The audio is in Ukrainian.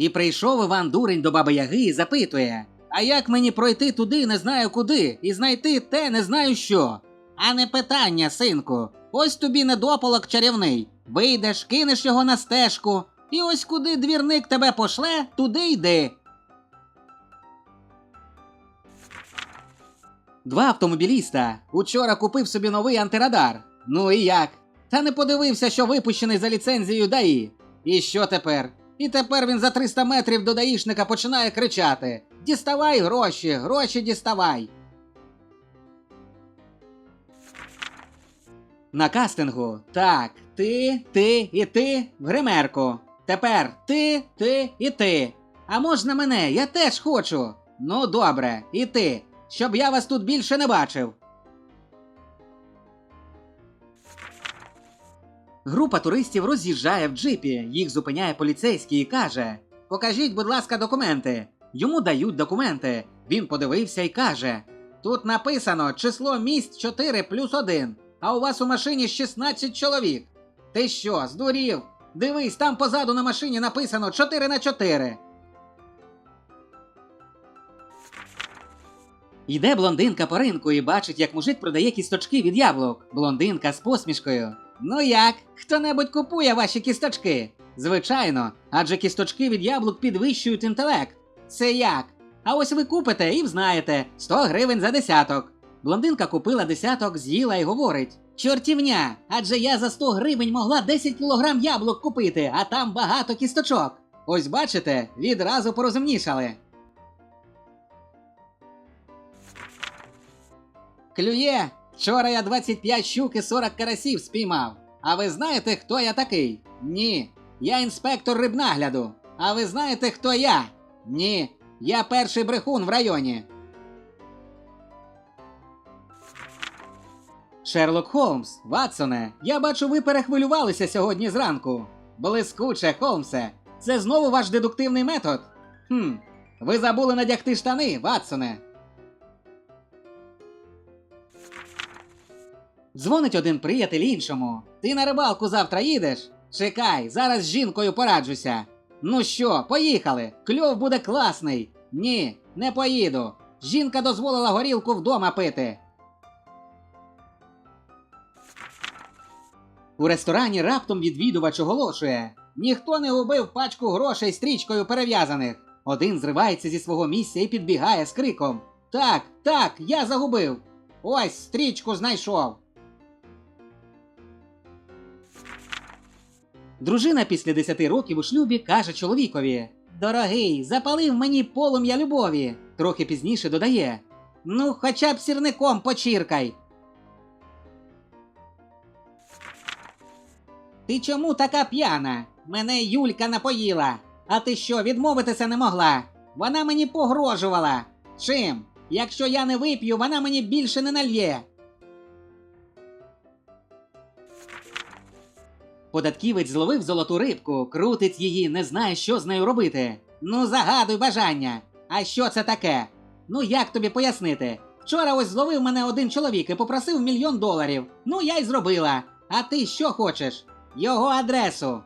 І прийшов Іван Дурень до баби Яги і запитує: А як мені пройти туди, не знаю куди, і знайти те, не знаю що? А не питання, синку. Ось тобі недопалок чарівний. Вийдеш, кинеш його на стежку, і ось куди двірник тебе пошле, туди йди. Два автомобіліста учора купив собі новий антирадар. Ну і як? Та не подивився, що випущений за ліцензією ДАІ. І що тепер? І тепер він за 300 метрів до даїшника починає кричати: Діставай гроші, гроші діставай. На кастингу. Так, ти, ти і ти в гримерку. Тепер ти, ти і ти. А можна мене, я теж хочу. Ну, добре, і ти, щоб я вас тут більше не бачив. Група туристів роз'їжджає в джипі, їх зупиняє поліцейський і каже: Покажіть, будь ласка, документи. Йому дають документи. Він подивився і каже: Тут написано число місць 4 плюс 1, а у вас у машині 16 чоловік. Ти що, здурів? Дивись, там позаду на машині написано 4 на 4. Йде блондинка по ринку і бачить, як мужик продає кісточки від яблук. Блондинка з посмішкою. Ну як? Хто-небудь купує ваші кісточки? Звичайно, адже кісточки від яблук підвищують інтелект. Це як? А ось ви купите і взнаєте 100 гривень за десяток. Блондинка купила десяток, з'їла і говорить: Чортівня, адже я за 100 гривень могла 10 кілограм яблук купити, а там багато кісточок. Ось бачите, відразу порозумнішали. Клює! Вчора я 25 щук і 40 карасів спіймав. А ви знаєте, хто я такий? Ні. Я інспектор рибнагляду. А ви знаєте, хто я? Ні. Я перший брехун в районі. Шерлок Холмс, Ватсоне, я бачу, ви перехвилювалися сьогодні зранку. Блискуче, Холмсе. Це знову ваш дедуктивний метод? Хм. Ви забули надягти штани, Ватсоне. Дзвонить один приятель іншому. Ти на рибалку завтра їдеш? Чекай, зараз з жінкою пораджуся. Ну що, поїхали? Кльов буде класний. Ні, не поїду. Жінка дозволила горілку вдома пити. У ресторані раптом відвідувач оголошує: ніхто не убив пачку грошей стрічкою перев'язаних. Один зривається зі свого місця і підбігає з криком: Так, так, я загубив. Ось стрічку знайшов. Дружина після 10 років у шлюбі каже чоловікові: Дорогий, запалив мені полум'я любові. Трохи пізніше додає: Ну, хоча б сірником почіркай. Ти чому така п'яна? Мене Юлька напоїла. А ти що, відмовитися не могла? Вона мені погрожувала. Чим? Якщо я не вип'ю, вона мені більше не нальє. Податківець зловив золоту рибку, крутить її, не знає, що з нею робити. Ну, загадуй бажання. А що це таке? Ну як тобі пояснити? Вчора ось зловив мене один чоловік і попросив мільйон доларів. Ну я й зробила. А ти що хочеш? Його адресу.